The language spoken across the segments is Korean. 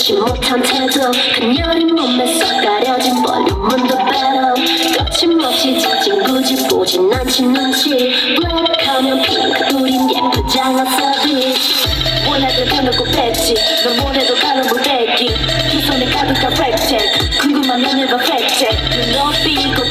걷지 못한 태도. 그녀의 몸에 쏙 가려진 볼륨은 더 better 거침없이 찍진 굳이 보진 않지 눈치. 블랙하면 핑크 예쁘지 않아 서비스 원하던 대놓고 뺐지. 넌 뭐래도 가는 무대기. 두 손에 가득한 팩책. 궁금하면 해봐 팩책. 눈높이 곱빼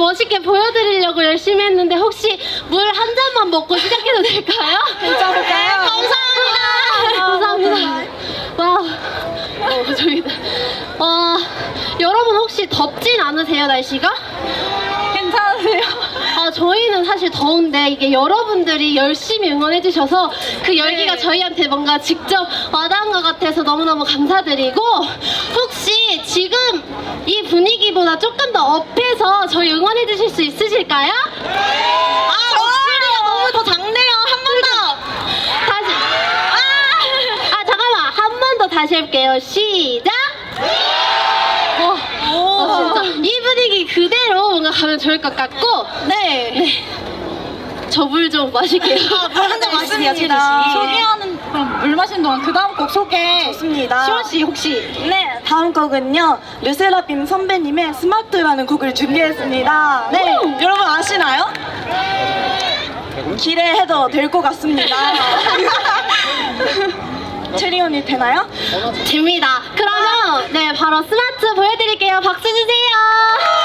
멋있게 보여드리려고 열심히 했는데 혹시 물 한 잔만 먹고 시작해도 될까요? 괜찮을까요? 감사합니다. 감사합니다. 와우. 어, 저기다. 어, 여러분 혹시 덥진 않으세요 날씨가? 괜찮으세요? 아, 저희는 사실 더운데 이게 여러분들이 열심히 응원해 주셔서 그 열기가 네. 저희한테 뭔가 직접 와닿은 것 같아서 너무너무 감사드리고 혹시 지금 이 분위기보다 조금 더 저희 응원해 주실 수 있으실까요? 아, 목소리가 너무 더 작네요. 한 번 더. 다시. 아, 아 잠깐만. 한 번 더 다시 해볼게요. 시작. 어, 어, 진짜 이 분위기 그대로 뭔가 가면 좋을 것 같고 네. 저물 좀 마실게요. 물한잔 마시세요, 채리 씨. 소개하는 그럼 물 마시는 동안 그 다음 곡 소개. 좋습니다. 시원 씨 혹시 네, 다음 곡은요. 르세라핌 선배님의 스마트라는 곡을 준비했습니다. 네, 여러분 아시나요? 기대해도 될 것 같습니다. 체리 언니 되나요? 됩니다. 그러면 네 바로 스마트 보여드릴게요. 박수 주세요.